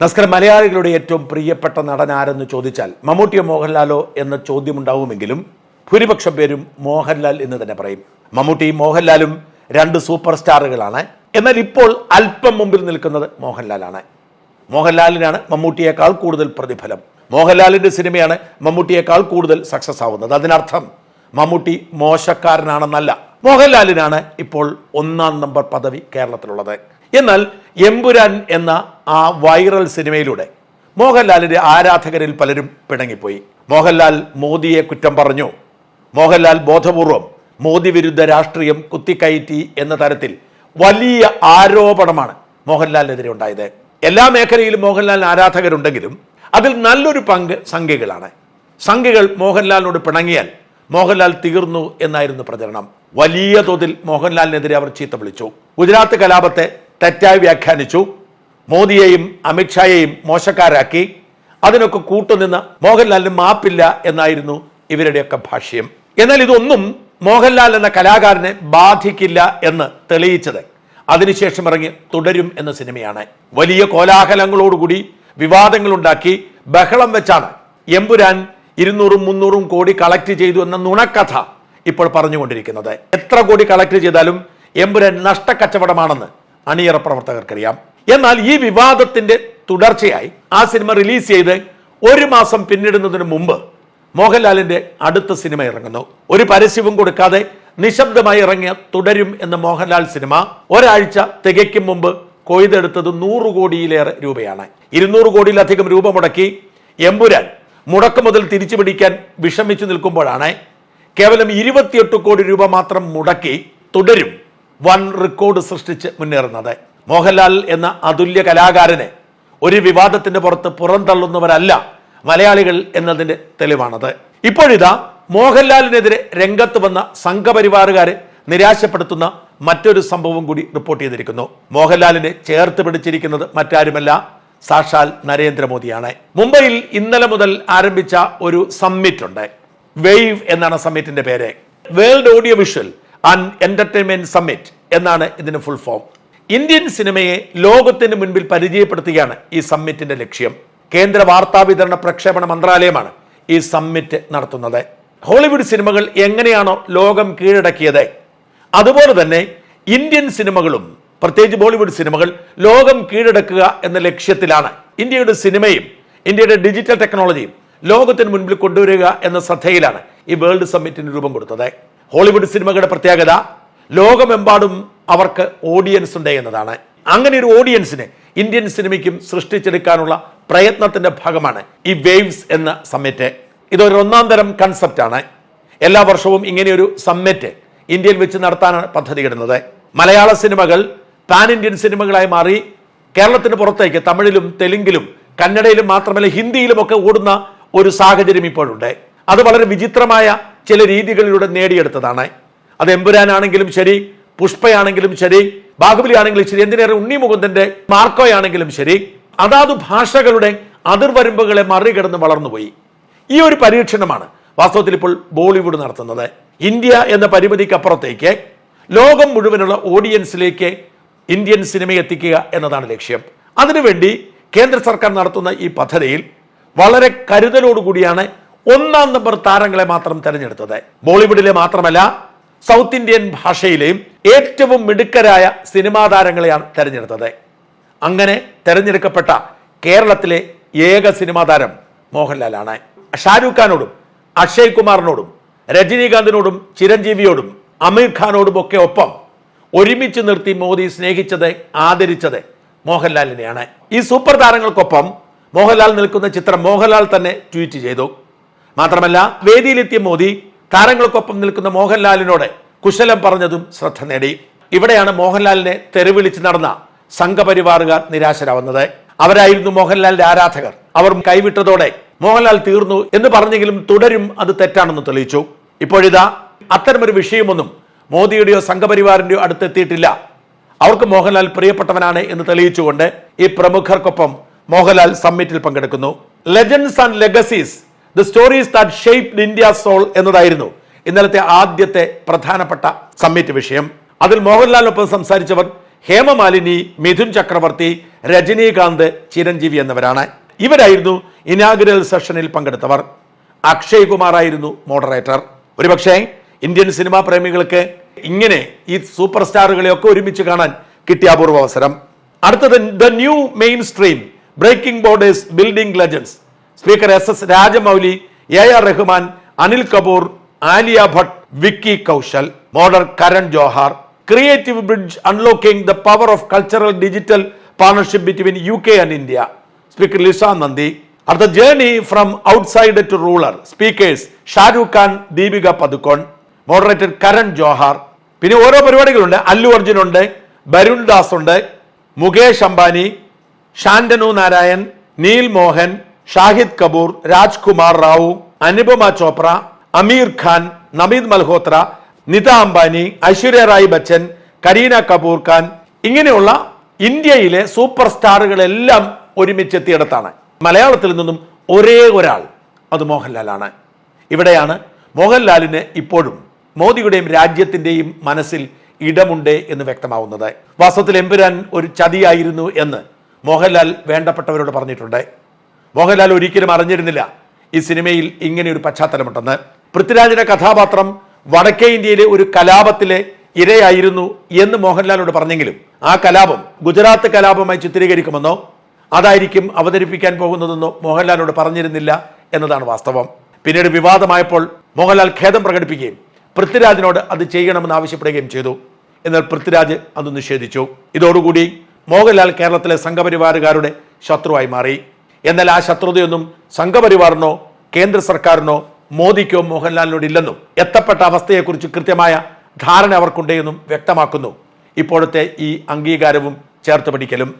നമസ്കാരം മലയാളികളുടെ ഏറ്റവും പ്രിയപ്പെട്ട നടൻ ആരെന്ന് ചോദിച്ചാൽ മമ്മൂട്ടിയോ മോഹൻലാലോ എന്ന ചോദ്യമുണ്ടാവുമെങ്കിലും ഭൂരിപക്ഷം പേരും മോഹൻലാൽ എന്ന് തന്നെ പറയും. മമ്മൂട്ടിയും മോഹൻലാലും രണ്ട് സൂപ്പർ സ്റ്റാറുകളാണ്. എന്നാൽ ഇപ്പോൾ അല്പം മുമ്പിൽ നിൽക്കുന്നത് മോഹൻലാലാണ്. മോഹൻലാലിനാണ് മമ്മൂട്ടിയേക്കാൾ കൂടുതൽ പ്രതിഫലം. മോഹൻലാലിന്റെ സിനിമയാണ് മമ്മൂട്ടിയേക്കാൾ കൂടുതൽ സക്സസ് ആവുന്നത്. അതിനർത്ഥം മമ്മൂട്ടി മോശക്കാരനാണെന്നല്ല. മോഹൻലാലിനാണ് ഇപ്പോൾ ഒന്നാം നമ്പർ പദവി കേരളത്തിലുള്ളത്. എന്നാൽ എമ്പുരാൻ എന്ന ആ വൈറൽ സിനിമയിലൂടെ മോഹൻലാലിന്റെ ആരാധകരിൽ പലരും പിണങ്ങിപ്പോയി. മോഹൻലാൽ മോദിയെ കുറ്റം പറഞ്ഞു. മോഹൻലാൽ ബോധപൂർവം മോദി വിരുദ്ധ രാഷ്ട്രീയം കുത്തിക്കയറ്റി എന്ന തരത്തിൽ വലിയ ആരോപണമാണ് മോഹൻലാലിനെതിരെ ഉണ്ടായത്. എല്ലാ മേഖലയിലും മോഹൻലാലിന് ആരാധകരുണ്ടെങ്കിലും അതിൽ നല്ലൊരു പങ്ക് സംഖ്യകളാണ് സംഖ്യകൾ മോഹൻലാലിനോട് പിണങ്ങിയാൽ മോഹൻലാൽ തീർന്നു എന്നായിരുന്നു പ്രചരണം. വലിയ തോതിൽ മോഹൻലാലിനെതിരെ അവർ ചീത്ത വിളിച്ചു. ഗുജറാത്ത് കലാപത്തെ തെറ്റായി വ്യാഖ്യാനിച്ചു. മോദിയെയും അമിത്ഷായെയും മോശക്കാരാക്കി. അതിനൊക്കെ കൂട്ടുനിന്ന് മോഹൻലാലിന് മാപ്പില്ല എന്നായിരുന്നു ഇവരുടെയൊക്കെ ഭാഷ്യം. എന്നാൽ ഇതൊന്നും മോഹൻലാൽ എന്ന കലാകാരനെ ബാധിക്കില്ല എന്ന് തെളിയിച്ചത്. അതിനുശേഷം ഇറങ്ങി തുടരും എന്ന സിനിമയാണ്. വലിയ കോലാഹലങ്ങളോടുകൂടി വിവാദങ്ങളുണ്ടാക്കി ബഹളം വെച്ചാണ് എമ്പുരാൻ ഇരുന്നൂറും മുന്നൂറും കോടി കളക്ട് ചെയ്തു എന്ന നുണക്കഥ ഇപ്പോൾ പറഞ്ഞുകൊണ്ടിരിക്കുന്നത്. എത്ര കോടി കളക്ട് ചെയ്താലും എമ്പുരാൻ നഷ്ടക്കച്ചവടമാണെന്ന് അണിയറ പ്രവർത്തകർക്കറിയാം. എന്നാൽ ഈ വിവാദത്തിന്റെ തുടർച്ചയായി ആ സിനിമ റിലീസ് ചെയ്ത് ഒരു മാസം പിന്നിടുന്നതിന് മുമ്പ് മോഹൻലാലിന്റെ അടുത്ത സിനിമ ഇറങ്ങുന്നു. ഒരു പരസ്യവും കൊടുക്കാതെ നിശബ്ദമായി ഇറങ്ങിയ തുടരും എന്ന മോഹൻലാൽ സിനിമ ഒരാഴ്ച തികയ്ക്കും മുമ്പ് കൊയ്തെടുത്തത് നൂറ് കോടിയിലേറെ രൂപയാണ്. ഇരുന്നൂറ് കോടിയിലധികം രൂപ മുടക്കി എമ്പുരാൻ മുടക്ക് മുതൽ തിരിച്ചു പിടിക്കാൻ വിഷമിച്ചു നിൽക്കുമ്പോഴാണ് കേവലം ഇരുപത്തിയെട്ട് കോടി രൂപ മാത്രം മുടക്കി തുടരും വൻ റെക്കോർഡ് സൃഷ്ടിച്ച് മുന്നേറുന്നത്. മോഹൻലാൽ എന്ന അതുല്യ കലാകാരനെ ഒരു വിവാദത്തിന്റെ പുറത്ത് പുറന്തള്ളുന്നവരല്ല മലയാളികൾ എന്നതിന്റെ തെളിവാണത്. ഇപ്പോഴിതാ മോഹൻലാലിനെതിരെ രംഗത്ത് വന്ന സംഘപരിവാറുകാരെ നിരാശപ്പെടുത്തുന്ന മറ്റൊരു സംഭവം കൂടി റിപ്പോർട്ട് ചെയ്തിരിക്കുന്നു. മോഹൻലാലിനെ ചേർത്ത് പിടിച്ചിരിക്കുന്നത് മറ്റാരുമല്ല സാക്ഷാൽ നരേന്ദ്രമോദിയാണ്. മുംബൈയിൽ ഇന്നലെ മുതൽ ആരംഭിച്ച ഒരു സമ്മിറ്റ് ഉണ്ട് വെയ്വ് എന്നാണ് സമ്മിറ്റിന്റെ പേര്. World audio visual and entertainment summit എന്നാണ് ഇതിന് ഫുൾ ഫോം ഇന്ത്യൻ സിനിമയെ ലോകത്തിന് മുൻപിൽ പരിചയപ്പെടുത്തുകയാണ് ഈ സമ്മിറ്റിന്റെ ലക്ഷ്യം. കേന്ദ്ര വാർത്താ വിതരണ പ്രക്ഷേപണ മന്ത്രാലയമാണ് ഈ സമ്മിറ്റ് നടത്തുന്നത്. ഹോളിവുഡ് സിനിമകൾ എങ്ങനെയാണോ ലോകം കീഴടക്കിയത്? അതുപോലെ തന്നെ ഇന്ത്യൻ സിനിമകളും പ്രത്യേകിച്ച് ബോളിവുഡ് സിനിമകൾ ലോകം കീഴടക്കുക എന്ന ലക്ഷ്യത്തിലാണ് ഇന്ത്യയുടെ സിനിമയും ഇന്ത്യയുടെ ഡിജിറ്റൽ ടെക്നോളജിയും ലോകത്തിന് മുൻപിൽ കൊണ്ടുവരിക എന്ന ശ്രദ്ധയിലാണ് ഈ വേൾഡ് സമ്മിറ്റിന് രൂപം കൊടുത്തത്. ഹോളിവുഡ് സിനിമകളുടെ പ്രത്യേകത ലോകമെമ്പാടും അവർക്ക് ഓഡിയൻസ് ഉണ്ട് എന്നതാണ്. അങ്ങനെ ഒരു ഓഡിയൻസിനെ ഇന്ത്യൻ സിനിമയ്ക്കും സൃഷ്ടിച്ചെടുക്കാനുള്ള പ്രയത്നത്തിന്റെ ഭാഗമാണ് ഈ വേവ്സ് എന്ന സമ്മിറ്റ്. ഇതൊരു ഒന്നാം തരം കൺസെപ്റ്റാണ് എല്ലാ വർഷവും ഇങ്ങനെയൊരു സമ്മിറ്റ് ഇന്ത്യയിൽ വെച്ച് നടത്താനാണ് പദ്ധതിയിടുന്നത്. മലയാള സിനിമകൾ പാൻ ഇന്ത്യൻ സിനിമകളായി മാറി കേരളത്തിന് പുറത്തേക്ക് തമിഴിലും തെലുങ്കിലും കന്നഡയിലും മാത്രമല്ല ഹിന്ദിയിലും ഒക്കെ ഓടുന്ന ഒരു സാഹചര്യം ഇപ്പോഴുണ്ട്. അത് വളരെ വിചിത്രമായ ചില രീതികളിലൂടെ നേടിയെടുത്തതാണ്. അത് എമ്പുരാനാണെങ്കിലും ശരി പുഷ്പയാണെങ്കിലും ശരി ബാഹുബലി ആണെങ്കിലും ശരി എന്തിനേറെ ഉണ്ണി മുകുന്ദന്റെ മാർക്കോയാണെങ്കിലും ശരി അതാത് ഭാഷകളുടെ അതിർവരമ്പുകളെ മറികടന്ന് വളർന്നുപോയി. ഈ ഒരു പരീക്ഷണമാണ് വാസ്തവത്തിൽ ഇപ്പോൾ ബോളിവുഡ് നടത്തുന്നത്. ഇന്ത്യ എന്ന പരിമിതിക്കപ്പുറത്തേക്ക് ലോകം മുഴുവനുള്ള ഓഡിയൻസിലേക്ക് ഇന്ത്യൻ സിനിമ എത്തിക്കുക എന്നതാണ് ലക്ഷ്യം. അതിനുവേണ്ടി കേന്ദ്ര സർക്കാർ നടത്തുന്ന ഈ പദ്ധതിയിൽ വളരെ കരുതലോടുകൂടിയാണ് ഒന്നാം നമ്പർ താരങ്ങളെ മാത്രം തെരഞ്ഞെടുത്തത്. ബോളിവുഡിലെ മാത്രമല്ല സൗത്ത് ഇന്ത്യൻ ഭാഷയിലെയും ഏറ്റവും മിടുക്കരായ സിനിമാ താരങ്ങളെയാണ് തെരഞ്ഞെടുത്തത്. അങ്ങനെ തെരഞ്ഞെടുക്കപ്പെട്ട കേരളത്തിലെ ഏക സിനിമാ താരം മോഹൻലാലാണ്. ഷാരൂഖ് ഖാനോടും അക്ഷയ് കുമാറിനോടും രജനീകാന്തിനോടും ചിരഞ്ജീവിയോടും അമീർ ഖാനോടും ഒക്കെ ഒപ്പം ഒരുമിച്ച് നിർത്തി മോദി സ്നേഹിച്ചത് ആദരിച്ചത് മോഹൻലാലിനെയാണ്. ഈ സൂപ്പർ താരങ്ങൾക്കൊപ്പം മോഹൻലാൽ നിൽക്കുന്ന ചിത്രം മോഹൻലാൽ തന്നെ ട്വീറ്റ് ചെയ്തു. മാത്രമല്ല വേദിയിലെത്തിയ മോദി താരങ്ങൾക്കൊപ്പം നിൽക്കുന്ന മോഹൻലാലിനോട് കുശലം പറഞ്ഞതും ശ്രദ്ധ നേടി. ഇവിടെയാണ് മോഹൻലാലിനെ തെരുവിളിച്ച് നടന്ന സംഘപരിവാറുകാർ നിരാശരാവുന്നത്. അവരായിരുന്നു മോഹൻലാലിന്റെ ആരാധകർ. അവർ കൈവിട്ടതോടെ മോഹൻലാൽ തീർന്നു എന്ന് പറഞ്ഞെങ്കിലും തുടരും അത് തെറ്റാണെന്ന് തെളിയിച്ചു. ഇപ്പോഴിതാ അത്തരമൊരു വിഷയമൊന്നും മോദിയുടെയോ സംഘപരിവാറിന്റെയോ അടുത്തെത്തിയിട്ടില്ല. അവർക്ക് മോഹൻലാൽ പ്രിയപ്പെട്ടവനാണ് എന്ന് തെളിയിച്ചുകൊണ്ട് ഈ പ്രമുഖർക്കൊപ്പം മോഹൻലാൽ സമ്മിറ്റിൽ പങ്കെടുക്കുന്നു. Legends and legacies the stories that shape India soul എന്നതായിരുന്നു ഇന്നലത്തെ ആദ്യത്തെ പ്രധാനപ്പെട്ട സമ്മിറ്റ് വിഷയം. അതിൽ മോഹൻലാലിനൊപ്പം സംസാരിച്ചവർ ഹേമമാലിനി മിഥുൻ ചക്രവർത്തി രജനീകാന്ത് ചിരഞ്ജീവി എന്നിവരാണ്. ഇവരായിരുന്നു ഇനാഗുരൽ സെഷനിൽ പങ്കെടുത്തവർ. അക്ഷയ് കുമാർ ആയിരുന്നു മോഡറേറ്റർ ഒരുപക്ഷെ ഇന്ത്യൻ സിനിമാ പ്രേമികൾക്ക് ഇങ്ങനെ ഈ സൂപ്പർ സ്റ്റാറുകളെയൊക്കെ ഒരുമിച്ച് കാണാൻ കിട്ടിയ അപൂർവ അവസരം. അടുത്തത് the new mainstream breaking borders building legends speaker S S Rajamouli A R Rahman Anil Kapoor Alia Bhatt Vicky Kaushal moderator Karan Johar. Creative bridge unlocking the power of cultural digital partnership between U K and India speaker Lisa Nandy അടുത്ത journey from outside to ruler speakers Shahrukh Khan Deepika Padukone moderator Karan Johar പിന്നെ ഓരോ പരിപാടികളുണ്ട്. അല്ലു അർജുൻ ഉണ്ട് ബരുൺ ദാസ് ഉണ്ട് Mukesh Ambani Shantanu Narayen Neil Mohan Shahid Kapoor Rajkummar Rao Anupama Chopra Aamir Khan Namit Malhotra Nita Ambani Aishwarya Rai Bachchan Kareena Kapoor Khan ഇങ്ങനെയുള്ള ഇന്ത്യയിലെ super സ്റ്റാറുകളെല്ലാം ഒരുമിച്ചെത്തിയിടത്താണ്. മലയാളത്തിൽ നിന്നും ഒരേ ഒരാൾ അത് മോഹൻലാലാണ്. ഇവിടെയാണ് മോഹൻലാലിന് ഇപ്പോഴും മോദിയുടെയും രാജ്യത്തിന്റെയും മനസ്സിൽ ഇടമുണ്ട് എന്ന് വ്യക്തമാവുന്നത്. വാസ്തവത്തിൽ എമ്പുരാൻ ഒരു ചതിയായിരുന്നു എന്ന് മോഹൻലാൽ വേണ്ടപ്പെട്ടവരോട് പറഞ്ഞിട്ടുണ്ട്. മോഹൻലാൽ ഒരിക്കലും അറിഞ്ഞിരുന്നില്ല ഈ സിനിമയിൽ ഇങ്ങനെ ഒരു പശ്ചാത്തലമുണ്ടെന്ന്. പൃഥ്വിരാജിന്റെ കഥാപാത്രം വടക്കേ ഇന്ത്യയിലെ ഒരു കലാപത്തിലെ ഇരയായിരുന്നു എന്ന് മോഹൻലാലോട് പറഞ്ഞെങ്കിലും ആ കലാപം ഗുജറാത്ത് കലാപമായി ചിത്രീകരിക്കുമെന്നോ അതായിരിക്കും അവതരിപ്പിക്കാൻ പോകുന്നതെന്നോ മോഹൻലാലോട് പറഞ്ഞിരുന്നില്ല എന്നതാണ് വാസ്തവം. പിന്നീട് വിവാദമായപ്പോൾ മോഹൻലാൽ ഖേദം പ്രകടിപ്പിക്കുകയും പൃഥ്വിരാജിനോട് അത് ചെയ്യണമെന്ന് ആവശ്യപ്പെടുകയും ചെയ്തു. എന്നാൽ പൃഥ്വിരാജ് അത് നിഷേധിച്ചു. ഇതോടുകൂടി മോഹൻലാൽ കേരളത്തിലെ സംഘപരിവാറുകാരുടെ ശത്രുവായി മാറി. എന്നാൽ ആ ശത്രുതയൊന്നും സംഘപരിവാറിനോ കേന്ദ്ര സർക്കാരിനോ മോദിക്കോ മോഹൻലാലിനോട് ഇല്ലെന്നും എത്തപ്പെട്ട അവസ്ഥയെക്കുറിച്ച് കൃത്യമായ ധാരണ അവർക്കുണ്ടെന്നും വ്യക്തമാക്കുന്നു. ഇപ്പോഴത്തെ ഈ അംഗീകാരവും ചേർത്ത് പിടിക്കലും